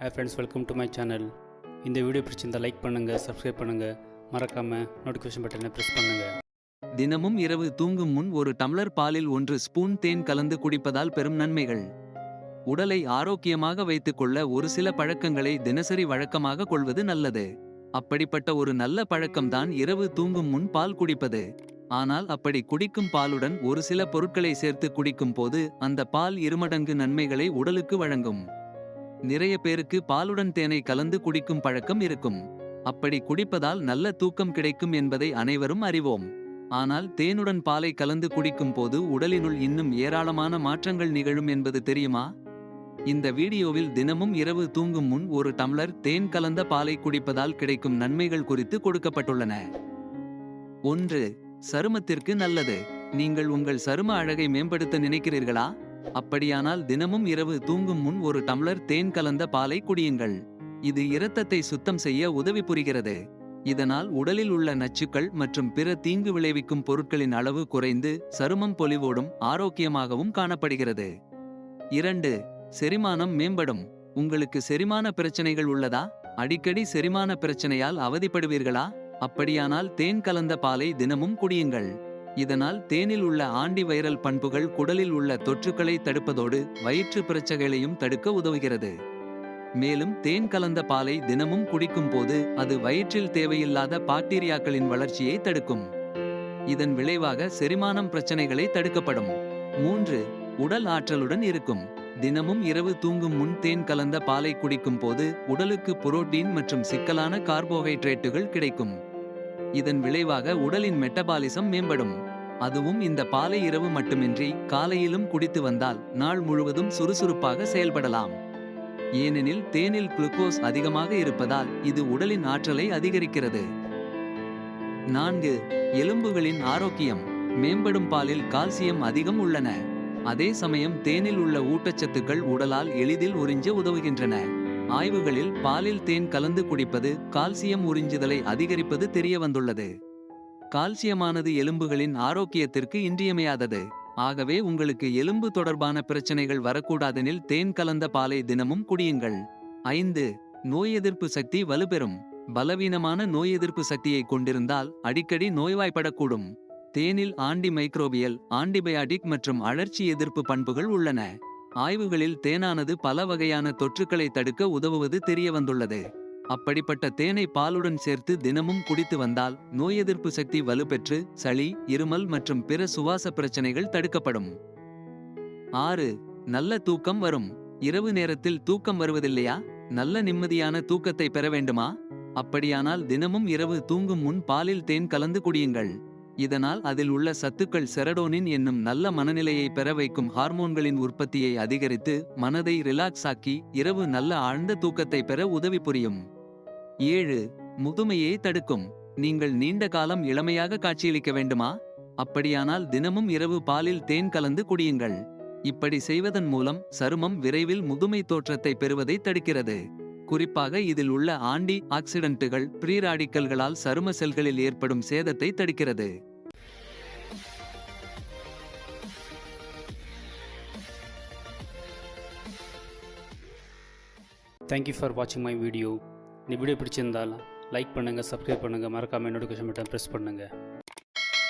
Hey friends welcome to my channel இந்த video பிடிச்சிருந்தால் like பண்ணுங்கள் சப்ஸ்கிரைப் பண்ணுங்கள் மறக்காமல் நோட்டிஃபிகேஷன் பட்டனை ப்ரெஸ் பண்ணுங்கள் தினமும் இரவு தூங்கும் முன் ஒரு டம்ளர் பாலில் ஒன்று ஸ்பூன் தேன் கலந்து குடிப்பதால் பெரும் நன்மைகள். உடலை ஆரோக்கியமாக வைத்துக்கொள்ள ஒரு சில பழக்கங்களை தினசரி வழக்கமாக கொள்வது நல்லது. அப்படிப்பட்ட ஒரு நல்ல பழக்கம்தான் இரவு தூங்கும் முன் பால் குடிப்பது. ஆனால் அப்படி குடிக்கும் பாலுடன் ஒரு சில பொருட்களை சேர்த்து குடிக்கும் போது அந்த பால் இருமடங்கு நன்மைகளை உடலுக்கு வழங்கும். நிறைய பேருக்கு பாலுடன் தேனை கலந்து குடிக்கும் பழக்கம் இருக்கும். அப்படி குடிப்பதால் நல்ல தூக்கம் கிடைக்கும் என்பதை அனைவரும் அறிவோம். ஆனால் தேனுடன் பாலை கலந்து குடிக்கும் போது உடலினுள் இன்னும் ஏராளமான மாற்றங்கள் நிகழும் என்பது தெரியுமா? இந்த வீடியோவில் தினமும் இரவு தூங்கும் முன் ஒரு டம்ளர் தேன் கலந்த பாலை குடிப்பதால் கிடைக்கும் நன்மைகள் குறித்து கொடுக்கப்பட்டுள்ளன. ஒன்று சருமத்திற்கு நல்லது. நீங்கள் உங்கள் சரும அழகை மேம்படுத்த நினைக்கிறீர்களா? அப்படியானால் தினமும் இரவு தூங்கும் முன் ஒரு டம்ளர் தேன் கலந்த பாலை குடியுங்கள். இது இரத்தத்தை சுத்தம் செய்ய உதவி புரிகிறது. இதனால் உடலில் உள்ள நச்சுக்கள் மற்றும் பிற தீங்கு விளைவிக்கும் பொருட்களின் அளவு குறைந்து சருமம் பொலிவோடும் ஆரோக்கியமாகவும் காணப்படுகிறது. இரண்டு செரிமானம் மேம்படும். உங்களுக்கு செரிமான பிரச்சனைகள் உள்ளதா? அடிக்கடி செரிமான பிரச்சனையால் அவதிப்படுவீர்களா? அப்படியானால் தேன் கலந்த பாலை தினமும் குடியுங்கள். இதனால் தேனில் உள்ள ஆண்டி வைரல் பண்புகள் குடலில் உள்ள தொற்றுக்களை தடுப்பதோடு வயிற்று பிரச்சனைகளையும் தடுக்க உதவுகிறது. மேலும் தேன் கலந்த பாலை தினமும் குடிக்கும் போது அது வயிற்றில் தேவையில்லாத பாக்டீரியாக்களின் வளர்ச்சியை தடுக்கும். இதன் விளைவாக செரிமானம் பிரச்சனைகளை தடுக்கப்படும். மூன்று உடல் ஆற்றலுடன் இருக்கும். தினமும் இரவு தூங்கும் முன் தேன் கலந்த பாலை குடிக்கும் போது உடலுக்கு புரோட்டீன் மற்றும் சிக்கலான கார்போஹைட்ரேட்டுகள் கிடைக்கும். இதன் விளைவாக உடலின் மெட்டபாலிசம் மேம்படும். அதுவும் இந்த பாலை இரவு மட்டுமின்றி காலையிலும் குடித்து வந்தால் நாள் முழுவதும் சுறுசுறுப்பாக செயல்படலாம். ஏனெனில் தேனில் குளுக்கோஸ் அதிகமாக இருப்பதால் இது உடலின் ஆற்றலை அதிகரிக்கிறது. நான்கு எலும்புகளின் ஆரோக்கியம். மேம்படும் பாலில் கால்சியம் அதிகம் உள்ளன. அதே சமயம் தேனில் உள்ள ஊட்டச்சத்துக்கள் உடலால் எளிதில் உறிஞ்ச உதவுகின்றன. ஆய்வுகளில் பாலில் தேன் கலந்து குடிப்பது கால்சியம் உறிஞ்சுதலை அதிகரிப்பது தெரிய வந்துள்ளது கால்சியமானது எலும்புகளின் ஆரோக்கியத்திற்கு இன்றியமையாதது. ஆகவே உங்களுக்கு எலும்பு தொடர்பான பிரச்சனைகள் வரக்கூடாதெனில் தேன் கலந்த பாலை தினமும் குடியுங்கள். ஐந்து நோய் எதிர்ப்பு சக்தி வலுப்பெறும். பலவீனமான நோய் எதிர்ப்பு சக்தியை கொண்டிருந்தால் அடிக்கடி நோய்வாய்ப்படக்கூடும். தேனில் ஆண்டி மைக்ரோபியல் ஆன்டிபயாட்டிக் மற்றும் அழற்சி எதிர்ப்பு பண்புகள் உள்ளன. ஆய்வுகளில் தேனானது பல வகையான தொற்றுக்களை தடுக்க உதவுவது தெரியவந்துள்ளது. அப்படிப்பட்ட தேனை பாலுடன் சேர்த்து தினமும் குடித்து வந்தால் நோய் எதிர்ப்பு சக்தி வலுப்பெற்று சளி இருமல் மற்றும் பிற சுவாச பிரச்சனைகள் தடுக்கப்படும். ஆறு நல்ல தூக்கம் வரும். இரவு நேரத்தில் தூக்கம் வருவதில்லையா? நல்ல நிம்மதியான தூக்கத்தை பெற வேண்டுமா? அப்படியானால் தினமும் இரவு தூங்கும் முன் பாலில் தேன் கலந்து குடியுங்கள். இதனால் அதில் உள்ள சத்துக்கள் செரடோனின் என்னும் நல்ல மனநிலையை பெற வைக்கும் ஹார்மோன்களின் உற்பத்தியை அதிகரித்து மனதை ரிலாக்ஸ் ஆக்கி இரவு நல்ல ஆழ்ந்த தூக்கத்தை பெற உதவி புரியும். ஏழு முதுமையை தடுக்கும். நீங்கள் நீண்ட காலம் இளமையாக காட்சியளிக்க வேண்டுமா? அப்படியானால் தினமும் இரவு பாலில் தேன் கலந்து குடியுங்கள். இப்படி செய்வதன் மூலம் சருமம் விரைவில் முதுமை தோற்றத்தை பெறுவதை தடுக்கிறது. குறிப்பாக இதில் உள்ள ஆண்டி ஆக்சிடென்ட்டுகள் ப்ரீராடிக்கல்களால் சரும செல்களில் ஏற்படும் சேதத்தை தடுக்கிறது. தேங்க்யூ ஃபார் வாட்சிங் மை வீடியோ இந்த வீடியோ பிடிச்சிருந்தால் லைக் பண்ணுங்கள் சப்ஸ்கிரைப் பண்ணுங்கள் மறக்காமல் நோட்டிஃபிகேஷன் பட்டன் ப்ரெஸ் பண்ணுங்கள்